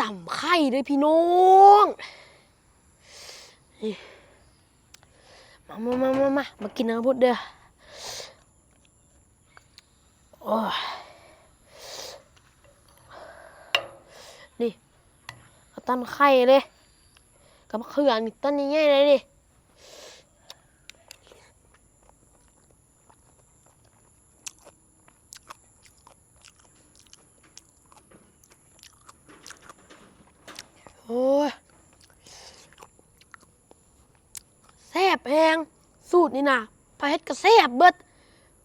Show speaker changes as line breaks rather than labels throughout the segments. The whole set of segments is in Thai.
ต่ำไข่เลยพี่น้องมามามามามามากินน้ำพุดเด้อโอ้นี่เอาต้นไข่เลยกับมะเขือนี่ต้นใหญ่ๆเลยดิ ซ่บแพงสูตรนี่นะพาเฮ็ดก็แซ่บเบิด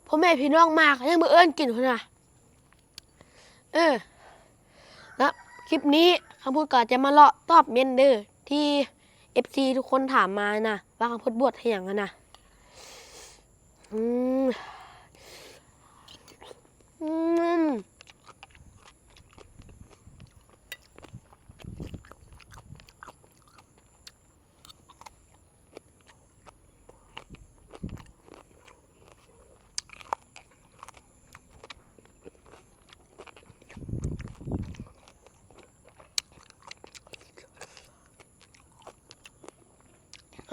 พ่อแม่พี่น้องมากยังมือเอิ้นกินคนน่ะเออแล้วคลิปนี้คำพูดก็จะมาเลาะตอบเมนเดอร์ที่ FC ทุกคนถามมานะว่าคำพูดบวชให้อยังอะนะอืมอืม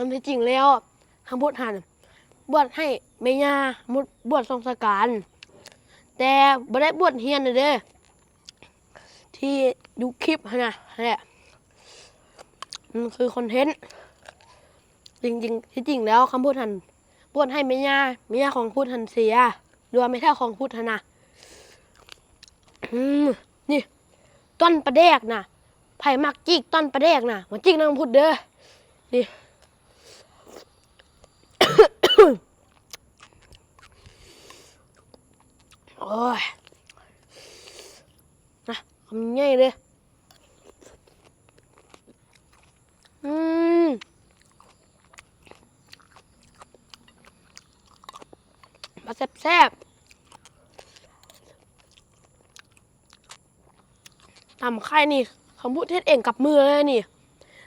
ันที่จริงแล้วคำพูดหันบวชให้เมียมุดบวชทรงสการแต่บ่ได้บวชเฮียนเลยเด้อที่ดูคลิปนะนั่นแหละมันคือคอนเทนต์จริงๆที่จริงแล้วคำพูดหันบวชให้เมียาเมียของพูดหันเสียรวมไม่เท่าของพูดหันนะนี่ต้นประแดกนะไผ่มักจิกต้นประแดกนะมาจิกนางพูดเด้อนี่ โอ้ยนะทำง่ายเลย อืมมาแซ่บๆตำไข่นี่คำพูดเทศเองกับมือเลยนี่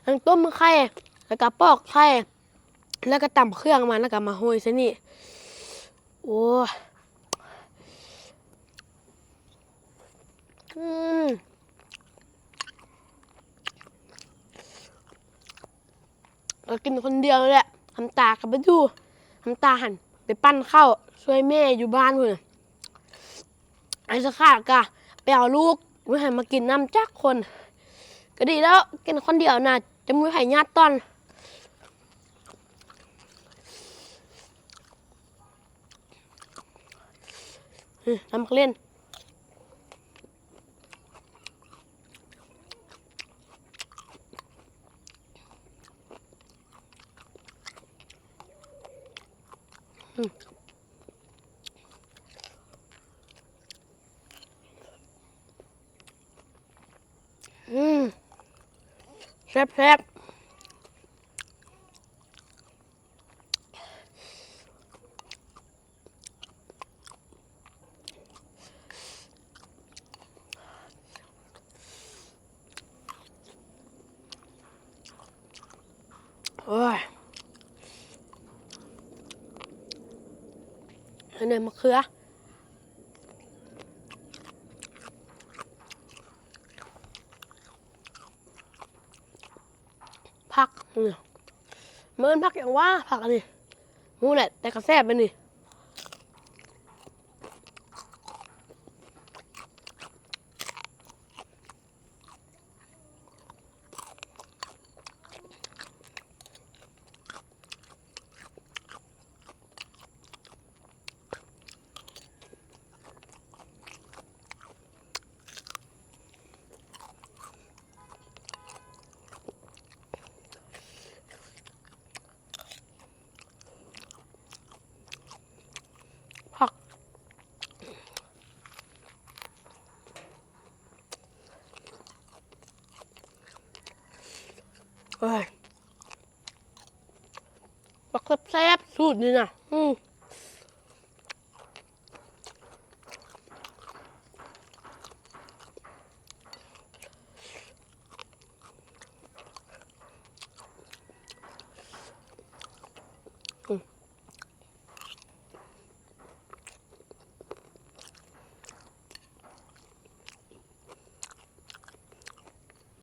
ทั้งต้มไข่แล้วก็ปอกไข่แล้วก็ตำเครื่องมาแล้วก็มาโหยซะนี่ โอ้ อืมเรากินคนเดียวเลยแหละทำตากับไปดูทำตาหันไปปั้นข้าวช่วยแม่อยู่บ้านเพื่อนไอ้สขาดกะไปเอาลูกม่ให้มากินน้ำจักคน ก็ดีแล้วกินคนเดียวนะจะมือไห่ญาติตอนทำเล่น อืมแซ่บแซ่บโอ้ย อันนี้มะเขือผักเนี่ยเมินผักอย่างว่าผักอันนี้มูแหละแต่กระแซบไปนี่ผัก เอ้ยผักแซ่บสูตรนี่นะอืม